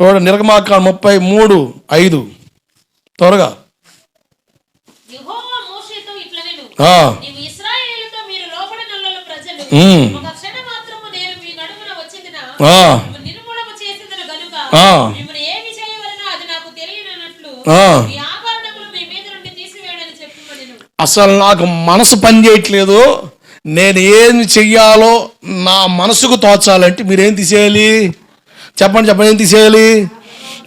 చూడండి నిర్గమాక ముప్పై మూడు ఐదు. త్వరగా. అసలు నాకు మనసు పని చేయట్లేదు నేను ఏం చెయ్యాలో నా మనసుకు తోచాలంటే మీరేం తీసేయాలి? చెప్పండి చెప్పండి ఏం తీసేయాలి?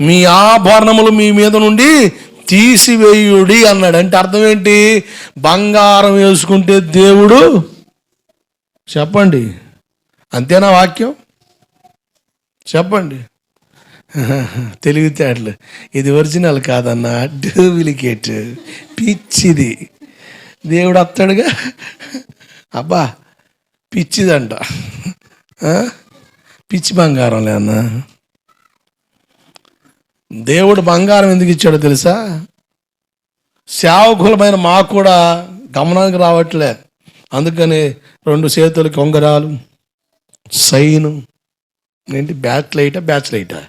మీ ఆభరణములు మీ మీద నుండి తీసివేయుడి అన్నాడు అంటే అర్థం ఏంటి బంగారం వేసుకుంటే దేవుడు చెప్పండి. అంతేనా వాక్యం? చెప్పండి. తెలివితేటలు. ఇది ఒరిజినల్ కాదన్న. డూప్లికేట్. పిచ్చిది. దేవుడు వస్తాడుగా అబ్బా పిచ్చిదంట. ఆ? పిచ్చి బంగారం లేనా దేవుడు బంగారం ఎందుకు ఇచ్చాడో తెలుసా? సేవకులమైన మాకు కూడా గమనానికి రావట్లే. అందుకని రెండు చేతులకి ఉంగరాలు సైను. ఏంటి? బ్యాచ్ లైటా బ్యాచ్ లైటా?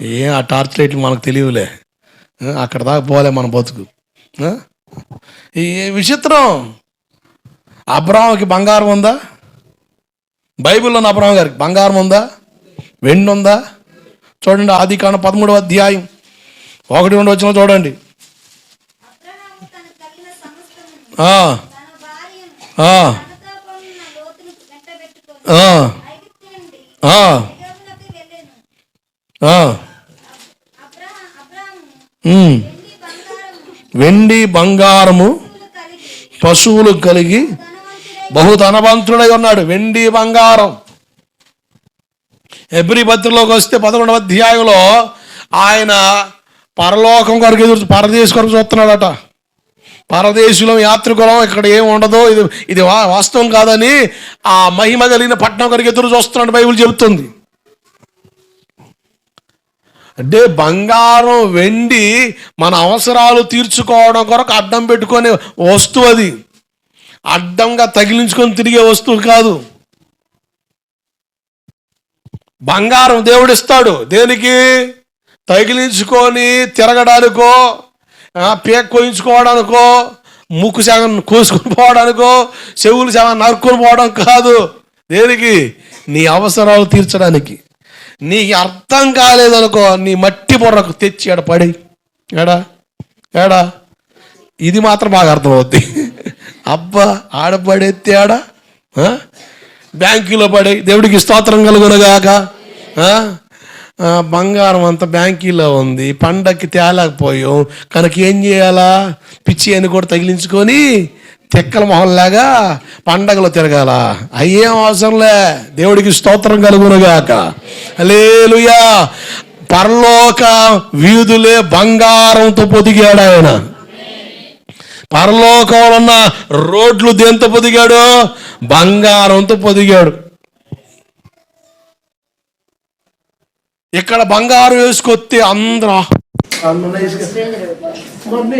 ఏ ఆ టార్చ్ లైట్లు మనకు తెలియలే అక్కడ దాకా పోలే మన బతుకు. ఈ విచిత్రం. అబ్రాహంకి బంగారం ఉందా? బైబిల్లో అబ్రహం గారికి బంగారం ఉందా? వెండి ఉందా? చూడండి ఆది కాన పదమూడవ అధ్యాయం. ఒకటి రెండు వచ్చిన చూడండి. వెండి బంగారము పశువులు కలిగి బహు ధనవంతుడై ఉన్నాడు. వెండి బంగారం. ఎబ్రి పత్రిలోకి వస్తే పదకొండవ అధ్యాయంలో ఆయన పరలోకం కొరకు ఎదురు పరదేశ కొరకు చూస్తున్నాడట. పరదేశంలో యాత్రికులం ఇక్కడ ఏం ఉండదు. ఇది ఇది వాస్తవం కాదని ఆ మహిమ కలిగిన పట్టణం కొరకు ఎదురు చూస్తున్నాడు బైబిల్ చెబుతుంది. అంటే బంగారం వెండి మన అవసరాలు తీర్చుకోవడం కొరకు అడ్డం పెట్టుకునే వస్తువు అది. అడ్డంగా తగిలించుకొని తిరిగే వస్తువు కాదు. బంగారం దేవుడు ఇస్తాడు దేనికి? తగిలించుకొని తిరగడానికో పేక్ కోయించుకోవడానికో ముక్కు సగం కోసుకొని పోవడానికో చెవులు సగం నరుక్కొని పోవడం కాదు. దేనికి? నీ అవసరాలు తీర్చడానికి. నీకు అర్థం కాలేదనుకో నీ మట్టి బుర్రకు తెచ్చి ఎడ పడి ఎడా ఏడా? ఇది మాత్రం బాగా అర్థమవుద్ది. అబ్బా ఆడపడే ఆడ బ్యాంకీలో పడే దేవుడికి స్తోత్రం కలుగునగాక. బంగారం అంత బ్యాంకీలో ఉంది పండక్కి తేలేకపోయాం. కనుక ఏం చేయాలా? పిచ్చి అని కూడా తగిలించుకొని తెక్కల మొహంలాగా పండగలో తిరగాల. అయ్యేం అవసరంలే దేవుడికి స్తోత్రం కలుగునగాక. లేలుయా పరలోక వీధులే బంగారంతో పొదిగాడు ఆయన. పరలోకంలో ఉన్న రోడ్లు దేంతో పొదిగాడు? బంగారంతో పొదిగాడు. ఇక్కడ బంగారం వేసుకొస్తే అందరూ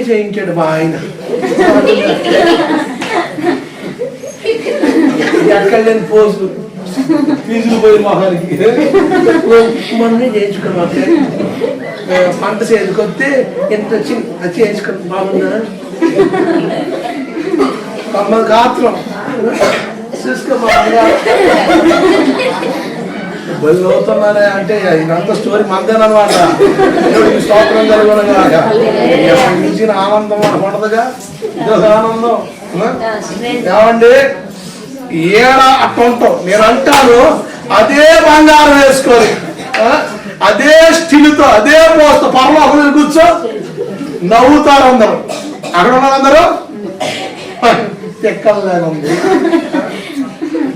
చేయించాడు మా ఆయన. ఎక్కడ లేని పోజులు ఫీజులు పోయి మొహానికి చేయించుకున్నాం. పంట చేతికొస్తే ఎంత వచ్చి అది బాగుందా? తమ గాత్రం. బలి అవుతున్నానే అంటే ఇదంతా స్టోరీ మందేనమాట స్తోత్రం మించిన ఆనందం మనకు ఉండదుగా? ఇదొక ఆనందం? ఏమండి? ఏడ అట్ట ఉంటాం నేను అంటాను అదే బంగారం వేసుకొని? అదే స్టిల్తో అదే పోస్తూ పరలోకం మీద కూర్చో నవ్వుతారు అందరూ. అక్కడ ఉన్నారు అందరూ? తెక్కలేనుంది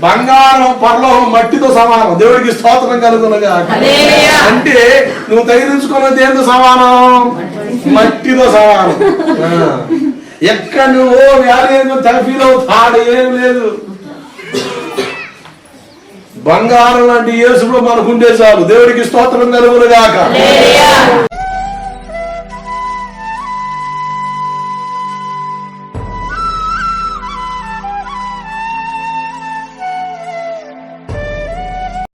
బంగారం పరలోకం మట్టితో సమానం. దేవుడికి స్తోత్రం కలుగునగా. అంటే నువ్వు తగిలించుకున్న దేంతో సమానం? మట్టితో. సమానం. ఎక్కడ నువ్వు వ్యాధి తెగ ఫీల్ అవుతాడు ఏం లేదు. బంగారం లాంటి యేసుడు మనకుండే చాలు. దేవుడికి స్తోత్రం కలుగునుగాక.